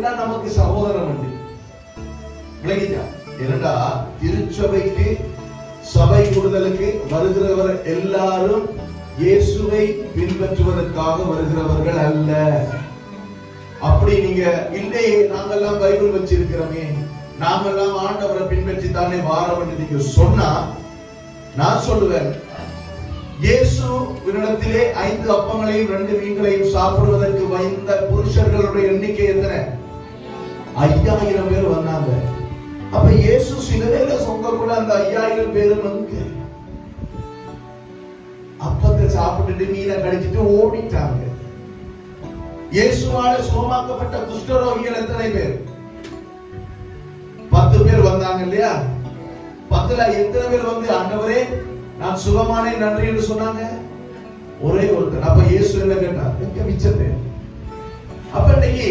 தான் நமக்கு சகோதரம் உண்டு விளங்கிட்டா என்னடா திருச்சபைக்கு சபை கூடுதலுக்கு வருகிறவர் எல்லாரும் இயேசுவை பின்பற்றுவதற்காக வருகிறவர்கள் அல்ல அப்படி நீங்க இல்லையே நாங்கெல்லாம் பைபிள் வச்சிருக்கிறோமே நாங்கெல்லாம் ஆண்டவரை பின்பற்றி தானே வாரம் என்று நீங்க சொன்னா நான் சொல்லுவேன் இயேசு வினிடத்திலே ஐந்து அப்பங்களையும் ரெண்டு மீன்களையும் சாப்பிடுவதற்கு வைந்த புருஷர்களுடைய எண்ணிக்கை எத்தனை ஐயாயிரம் பேர் வந்தாங்க. அப்ப இயேசு சிலுவையில சொங்கக்குள்ள அந்த ஐயாயிரம் பேரும் வந்து அப்பத்தை சாப்பிட்டுட்டு மீனை கடிச்சிட்டு ஓடிட்டாங்க. இயேசுவால சுகமாக்கப்பட்ட குஷ்டரோகிகள் எத்தனை பேர்? பத்து பேர் வந்தாங்க இல்லையா? பத்துல எத்தனை பேர் வந்து ஆண்டவரே நான் சுகமானே நன்றி என்று சொன்னாங்க? ஒரே ஒருத்தர். அப்ப இயேசு என்ன கேட்டார்? எங்க மிச்சம் பேர். அப்ப இன்னைக்கு